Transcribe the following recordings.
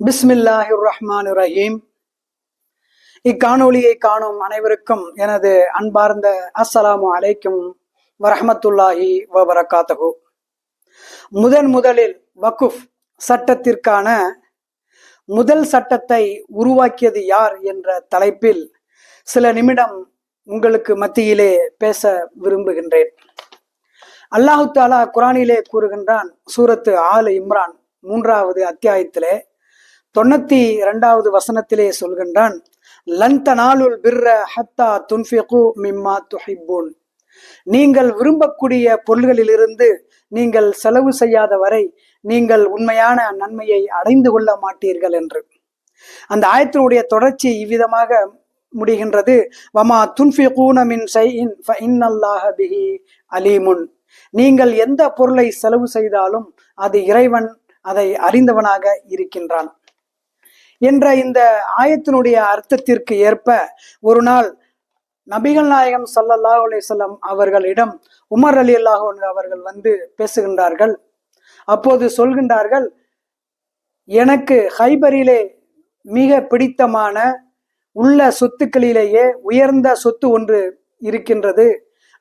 பிஸ்மில்லாஹிர் ரஹ்மான் ரஹீம் இக்காணொலியை காணும் அனைவருக்கும் எனது அன்பார்ந்த அஸ்ஸலாமு அலைக்கும் வரஹமத்துல்லாஹி வபரகாத்தகு முதன் முதலில் வகுஃப் சட்டத்திற்கான முதல் சட்டத்தை உருவாக்கியது யார் என்ற தலைப்பில் சில நிமிடம் உங்களுக்கு மத்தியிலே பேச விரும்புகின்றேன். அல்லாஹு தாலா குரானிலே கூறுகின்றான் சூரத்து ஆலு இம்ரான் மூன்றாவது அத்தியாயத்திலே தொண்ணூத்தி இரண்டாவது வசனத்திலே சொல்கின்றான் லந்த பிர்ர ஹத்தா துன்ஃபிகு மிம்மா துஹிப்பூன். நீங்கள் விரும்பக்கூடிய பொருள்களிலிருந்து நீங்கள் செலவு செய்யாத வரை நீங்கள் உண்மையான நன்மையை அடைந்து கொள்ள மாட்டீர்கள் என்று. அந்த ஆயத்தினுடைய தொடர்ச்சி இவ்விதமாக முடிகின்றது வமா துன்ஃபிகூன மின் பிஹி அலீமுன். நீங்கள் எந்த பொருளை செலவு செய்தாலும் அது இறைவன் அதை அறிந்தவனாக இருக்கின்றான். என்ற இந்த ஆயத்தினுடைய அர்த்தத்திற்கு ஏற்ப ஒரு நாள் நபிகள் நாயகம் சல்லல்லாஹ் அலிசல்லாம் அவர்களிடம் உமர் அலி அல்லாஹ் அவர்கள் வந்து பேசுகின்றார்கள். அப்போது சொல்கின்றார்கள் எனக்கு ஹைபரிலே மிக பிடித்தமான உள்ள சொத்துக்களிலேயே உயர்ந்த சொத்து ஒன்று இருக்கின்றது.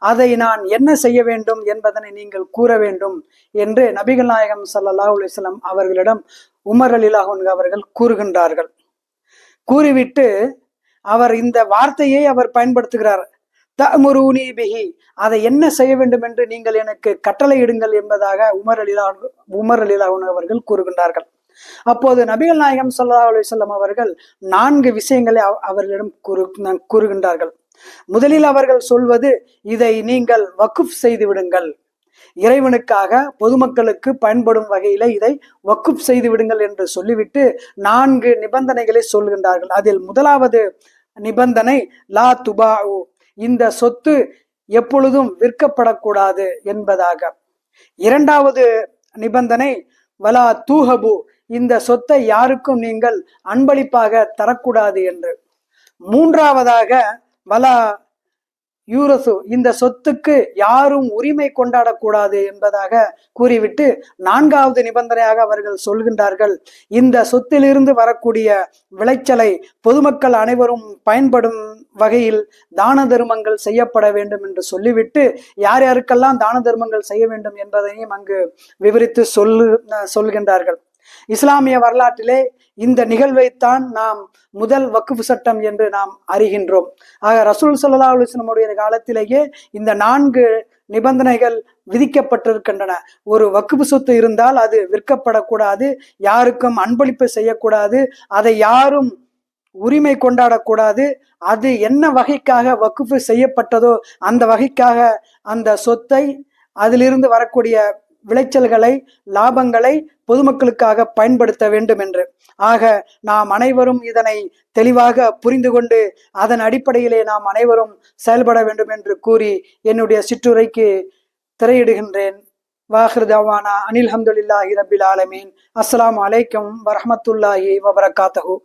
அதை நான் என்ன செய்ய வேண்டும் என்பதனை நீங்கள் கூற வேண்டும் என்று நபிகள் நாயகம் சல்லல்லாஹ் அலிஸ்லாம் அவர்களிடம் உமர் அலிலாஹன் அவர்கள் கூறுகின்றார்கள். கூறிவிட்டு அவர் இந்த வார்த்தையை அவர் பயன்படுத்துகிறார். தமுருனி பிஹி அதை என்ன செய்ய வேண்டும் என்று நீங்கள் எனக்கு கட்டளையிடுங்கள் என்பதாக உமர் அலிலா உமர் அலிலாஹன் அவர்கள் கூறுகின்றார்கள். அப்போது நபிகள் நாயகம் சல்லா அலுவலம் அவர்கள் நான்கு விஷயங்களை அவர்களிடம் கூறு கூறுகின்றார்கள். முதலில் அவர்கள் சொல்வது இதை நீங்கள் வக்குஃப் செய்து விடுங்கள். இறைவனுக்காக பொதுமக்களுக்கு பயன்படும் வகையில இதை வக்குப் செய்து விடுங்கள் என்று சொல்லிவிட்டு நான்கு நிபந்தனைகளை சொல்கின்றார்கள். அதில் முதலாவது நிபந்தனை லா துபா இந்த சொத்து எப்பொழுதும் விற்கப்படக்கூடாது என்பதாக. இரண்டாவது நிபந்தனை வலா தூஹபு இந்த சொத்தை யாருக்கும் நீங்கள் அன்பளிப்பாக தரக்கூடாது என்று. மூன்றாவதாக வலா யூரசு இந்த சொத்துக்கு யாரும் உரிமை கொண்டாடக்கூடாது என்பதாக கூறிவிட்டு நான்காவது நிபந்தனையாக அவர்கள் சொல்கின்றார்கள். இந்த சொத்திலிருந்து வரக்கூடிய விளைச்சலை பொதுமக்கள் அனைவரும் பயன்படும் வகையில் தான தர்மங்கள் செய்யப்பட வேண்டும் என்று சொல்லிவிட்டு யார் யாருக்கெல்லாம் தான தர்மங்கள் செய்ய வேண்டும் என்பதையும் அங்கு விவரித்து சொல்லு சொல்கின்றார்கள். இஸ்லாமிய வரலாற்றிலே இந்த நிகழ்வைத்தான் நாம் முதல் வக்குஃபு சட்டம் என்று நாம் அறிகின்றோம். ஆக ரசூல் சல்லா அலுவலமுடைய காலத்திலேயே இந்த நான்கு நிபந்தனைகள் விதிக்கப்பட்டிருக்கின்றன. ஒரு வக்குப்பு சொத்து இருந்தால் அது விற்கப்படக்கூடாது யாருக்கும் அன்பளிப்பு செய்யக்கூடாது அதை யாரும் உரிமை கொண்டாடக்கூடாது அது என்ன வகைக்காக வக்குப்பு செய்யப்பட்டதோ அந்த வகைக்காக அந்த சொத்தை அதிலிருந்து வரக்கூடிய விளைச்சல்களை லாபங்களை பொதுமக்களுக்காக பயன்படுத்த வேண்டும் என்று. ஆக நாம் அனைவரும் இதனை தெளிவாக புரிந்து கொண்டு அதன் அடிப்படையிலே நாம் அனைவரும் செயல்பட வேண்டும் என்று கூறி என்னுடைய சிற்றுரைக்கு திரையிடுகின்றேன். வாஹிருதாவானா அனில் ஹம்துல்லாஹி ரபில் ஆலமீன். அஸ்லாம் அலைக்கும் வரமத்துல்லாஹி வபரகாத்தஹூ.